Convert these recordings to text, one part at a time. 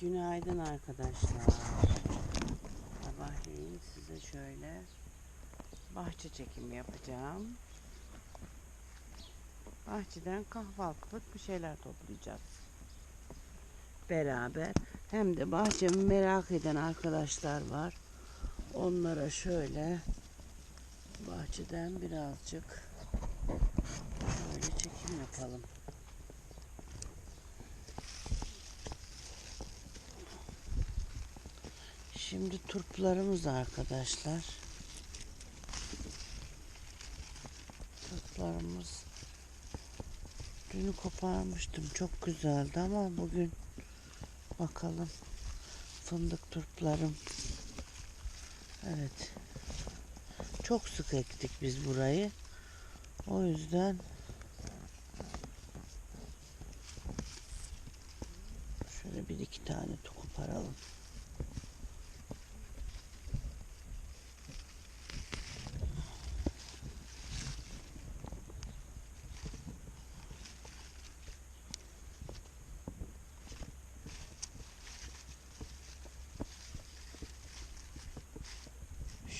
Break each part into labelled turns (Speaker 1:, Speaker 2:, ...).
Speaker 1: Günaydın arkadaşlar. Sabahleyin size şöyle bahçe çekimi yapacağım. Bahçeden kahvaltılık bir şeyler toplayacağız. Beraber. Hem de bahçemi merak eden arkadaşlar var. Onlara şöyle bahçeden birazcık şöyle çekim yapalım. Şimdi turplarımız arkadaşlar. Turplarımız dünü koparmıştım. Çok güzeldi ama bugün bakalım fındık turplarım. Evet. Çok sık ektik biz burayı. O yüzden şöyle bir iki tane koparalım.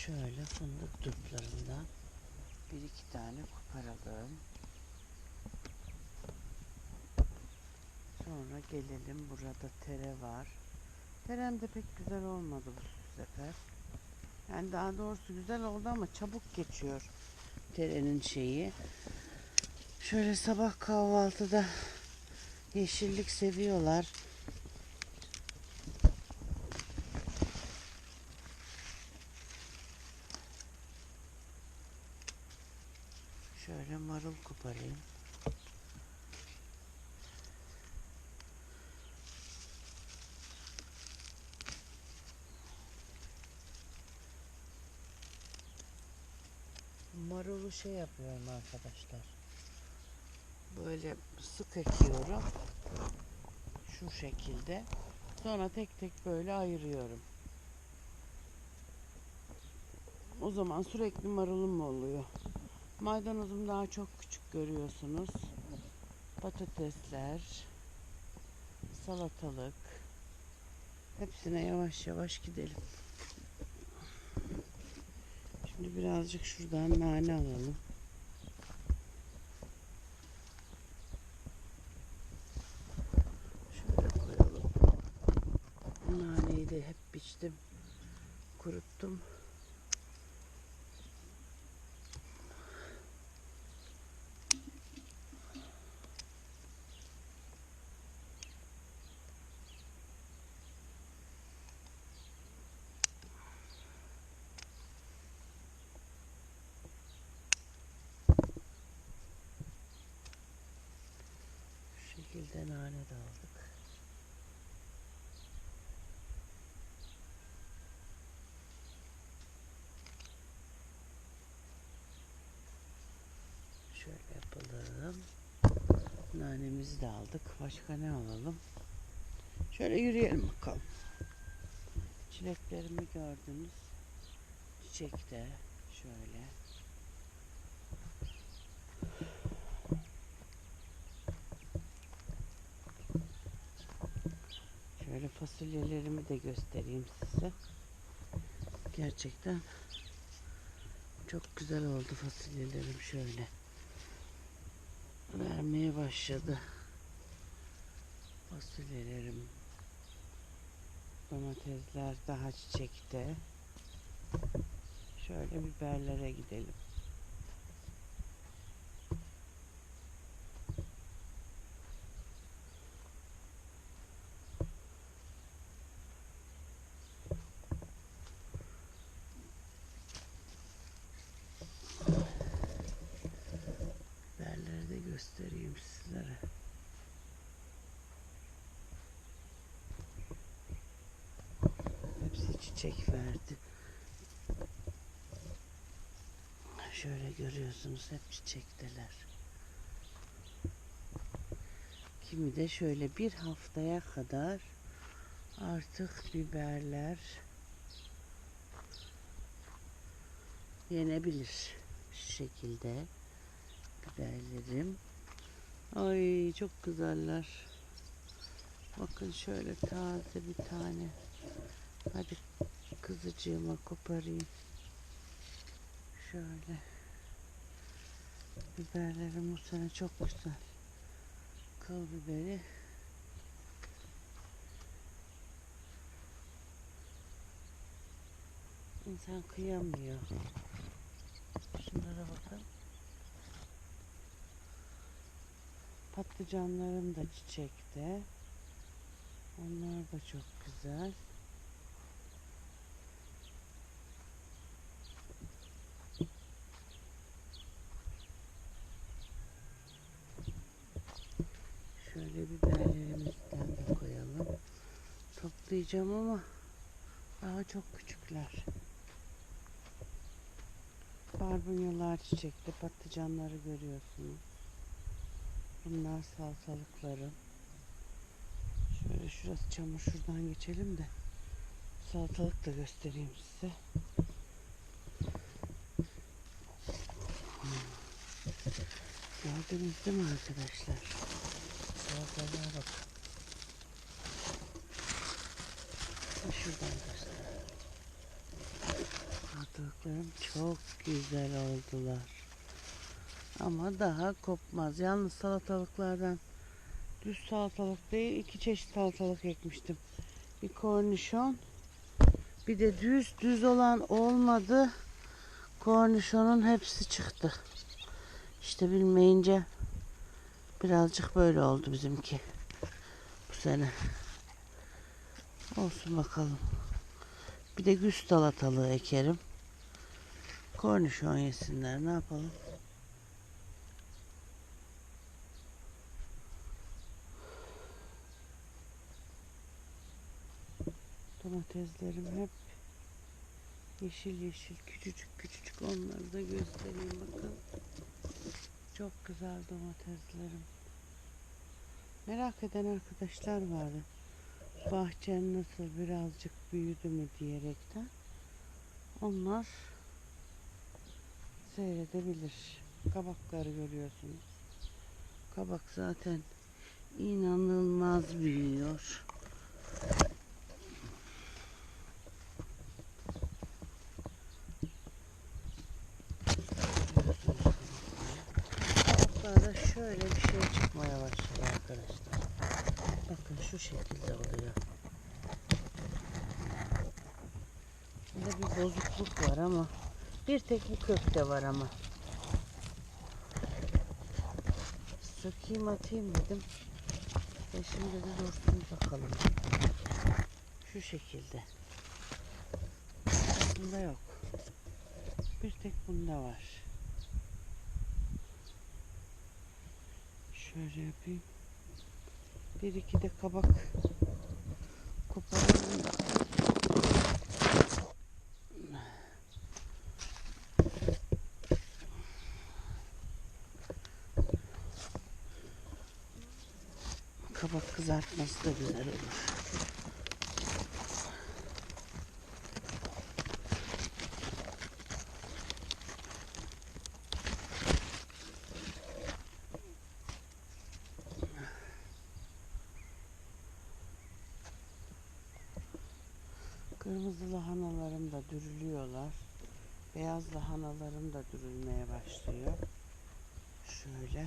Speaker 1: Şöyle fındık turplarından bir iki tane koparalım. Sonra gelelim burada tere var. Terem de pek güzel olmadı bu sefer. Yani daha doğrusu güzel oldu ama çabuk geçiyor terenin şeyi. Şöyle sabah kahvaltıda yeşillik seviyorlar. Şöyle marul koparayım. Marulu şey yapıyorum arkadaşlar. Böyle sık ekiyorum. Şu şekilde. Sonra tek tek böyle ayırıyorum. O zaman sürekli marulum oluyor. Maydanozum daha çok küçük görüyorsunuz. Patatesler, salatalık. Hepsine yavaş yavaş gidelim. Şimdi birazcık şuradan nane alalım. Şöyle koyalım. Naneyi de hep biçtim. Kuruttum. Bu şekilde nane de aldık. Şöyle yapalım. Nanemizi de aldık. Başka ne alalım? Şöyle yürüyelim bakalım. Çileklerimi gördünüz. Çiçekte şöyle. Şöyle fasulyelerimi de göstereyim size. Gerçekten çok güzel oldu fasulyelerim şöyle. Vermeye başladı. Fasulyelerim. Domatesler daha çiçekte. Şöyle biberlere gidelim. Biberleri de göstereyim sizlere. Hepsi çiçek verdi. Şöyle görüyorsunuz hep çiçekteler. Kimi de şöyle bir haftaya kadar artık biberler yenebilir şu şekilde biberlerim. Ay çok güzeller. Bakın şöyle taze bir tane. Hadi kızıcığıma koparayım. Şöyle. Biberlerim bu sene çok güzel. Kıl biberi. İnsan kıyamıyor. Şunlara bakın. Patlıcanlarım da çiçekte. Onlar da çok güzel. Şöyle biberlerimizden de koyalım. Toplayacağım ama daha çok küçükler. Barbunyalar çiçekli patlıcanları görüyorsunuz. Bunlar salatalıklarım. Şöyle şurası çamur şuradan geçelim de salatalık da göstereyim size. Gördünüz değil mi arkadaşlar? Salatalığa bakın. Şuradan göstereyim. Salatalıklarım çok güzel oldular. Ama daha kopmaz. Yalnız salatalıklardan düz salatalık değil iki çeşit salatalık ekmiştim. Bir kornişon bir de düz düz olan olmadı. Kornişonun hepsi çıktı. İşte bilmeyince birazcık böyle oldu bizimki bu sene. Olsun bakalım. Bir de güz salatalığı ekerim. Kornişon yesinler ne yapalım. Domateslerim hep yeşil yeşil küçücük küçücük onları da göstereyim bakın. Çok güzel domateslerim. Merak eden arkadaşlar vardı. Bahçen nasıl birazcık büyüdü mü diyerekten. Onlar seyredebilir. Kabakları görüyorsunuz. Kabak zaten inanılmaz büyüyor. Kabaklarda şöyle bir şey çıkmaya başladı arkadaşlar. Bakın şu şekilde oluyor. Burada bir bozukluk var ama bir tek bu kökte var ama. Sökeyim atayım dedim. E şimdi de dursun bakalım. Şu şekilde. Bunda yok. Bir tek bunda var. Şöyle yapayım. Bir iki de kabak koparalım da. Kabak kızartması da güzel olur. Kırmızı lahanalarım da dürülüyorlar. Beyaz lahanalarım da dürülmeye başlıyor. Şöyle.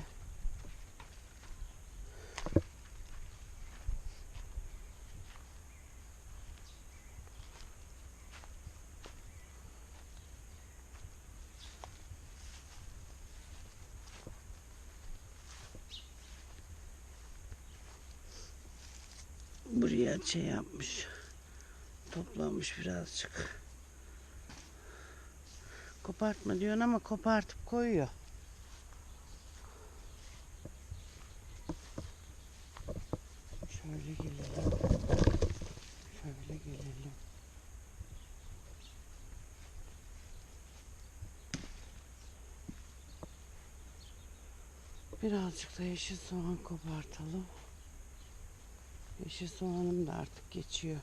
Speaker 1: Buraya şey yapmış. Toplanmış birazcık. Kopartma diyorsun ama kopartıp koyuyor. Şöyle gelelim. Şöyle gelelim. Birazcık da yeşil soğan kopartalım. Yeşil soğanım da artık geçiyor.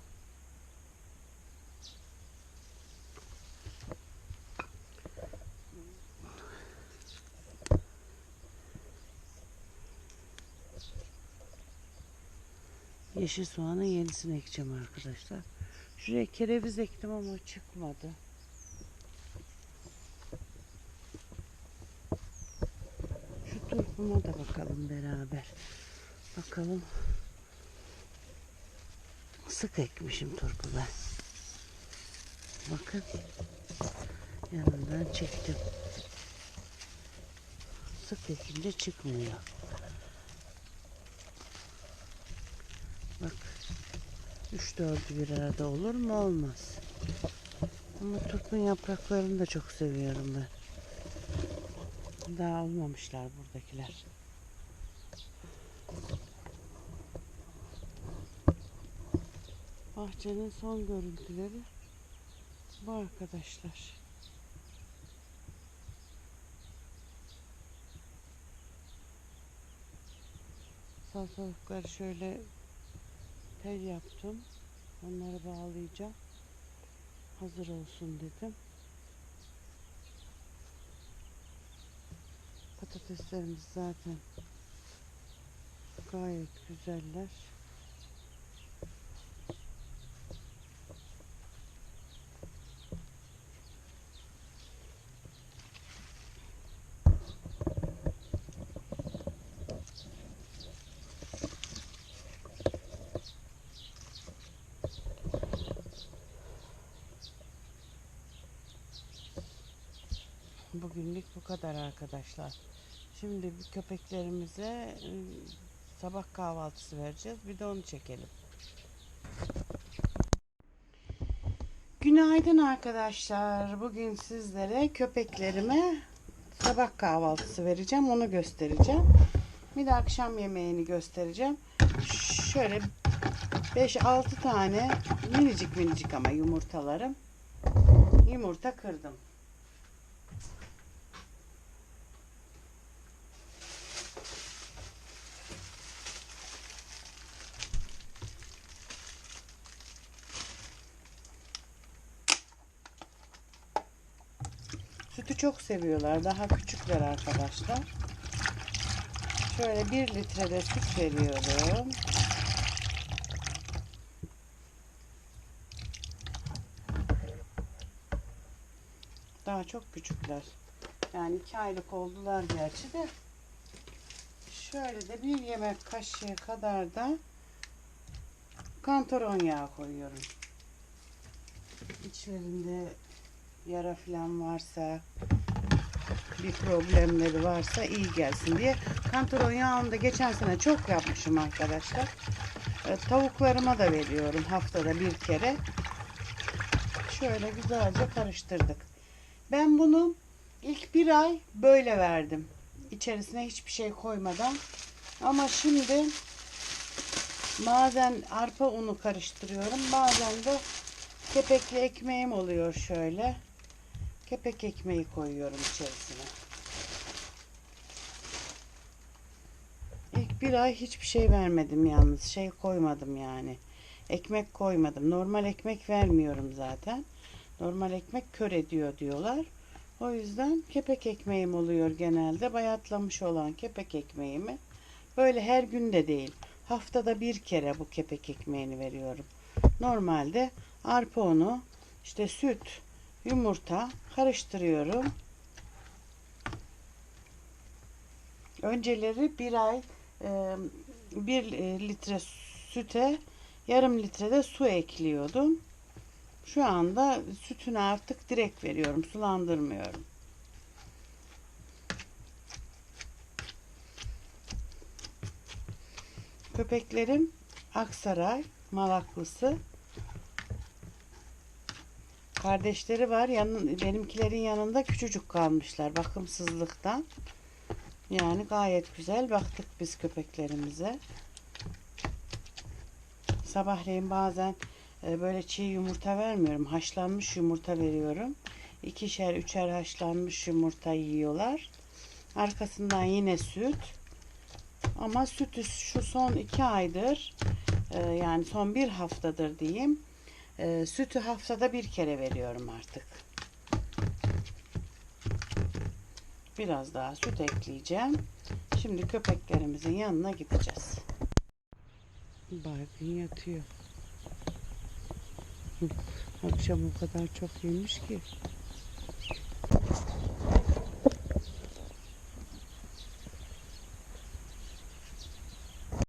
Speaker 1: Yeşil soğanın yenisini ekeceğim arkadaşlar. Şuraya kereviz ektim ama çıkmadı. Şu turpuma da bakalım beraber. Bakalım. Sık ekmişim turpu ben. Bakın. Yanından çektim. Sık ekince çıkmıyor. Üç dördü bir arada olur mu? Olmaz. Ama turpun yapraklarını da çok seviyorum ben. Daha olmamışlar buradakiler. Bahçenin son görüntüleri bu arkadaşlar. Salatalıkları şöyle tel yaptım. Onları bağlayacağım. Hazır olsun dedim. Patateslerimiz zaten gayet güzeller. Bugünlük bu kadar arkadaşlar. Şimdi köpeklerimize e, sabah kahvaltısı vereceğiz. Bir de onu çekelim. Günaydın arkadaşlar. Bugün sizlere köpeklerime sabah kahvaltısı vereceğim. Onu göstereceğim. Bir de akşam yemeğini göstereceğim. Şöyle 5-6 tane minicik minicik ama yumurtalarım. Yumurta kırdım. Sütü çok seviyorlar. Daha küçükler arkadaşlar. Şöyle bir litre de süt veriyorum. Daha çok küçükler. Yani iki aylık oldular gerçi de. Şöyle de bir yemek kaşığı kadar da kantaron yağı koyuyorum. İçlerinde yara falan varsa bir problemleri varsa iyi gelsin diye. Kantaron yağını da geçen sene çok yapmışım arkadaşlar. E, Tavuklarıma da veriyorum haftada bir kere. Şöyle güzelce karıştırdık. Ben bunu ilk bir ay böyle verdim. İçerisine hiçbir şey koymadan. Ama şimdi bazen arpa unu karıştırıyorum. Bazen de kepekli ekmeğim oluyor şöyle. Kepek ekmeği koyuyorum içerisine. İlk bir ay hiçbir şey vermedim yalnız. Şey koymadım yani. Ekmek koymadım. Normal ekmek vermiyorum zaten. Normal ekmek kör ediyor diyorlar. O yüzden kepek ekmeğim oluyor genelde. Bayatlamış olan kepek ekmeğimi. Böyle her gün de değil. Haftada bir kere bu kepek ekmeğini veriyorum. Normalde arpa unu, işte süt, yumurta karıştırıyorum. Önceleri bir ay e, bir e, litre süte yarım litre de su ekliyordum. Şu anda sütünü artık direkt veriyorum. Sulandırmıyorum. Köpeklerim Aksaray Malaklısı. Kardeşleri var. Yanın, benimkilerin yanında küçücük kalmışlar bakımsızlıktan. Yani gayet güzel baktık biz köpeklerimize. Sabahleyin bazen e, böyle çiğ yumurta vermiyorum. Haşlanmış yumurta veriyorum. İkişer, üçer haşlanmış yumurta yiyorlar. Arkasından yine süt. Ama sütü şu son iki aydır e, yani son bir haftadır diyeyim. E, sütü haftada bir kere veriyorum artık. Biraz daha süt ekleyeceğim. Şimdi köpeklerimizin yanına gideceğiz. Baygın yatıyor. Akşam o kadar çok yemiş ki.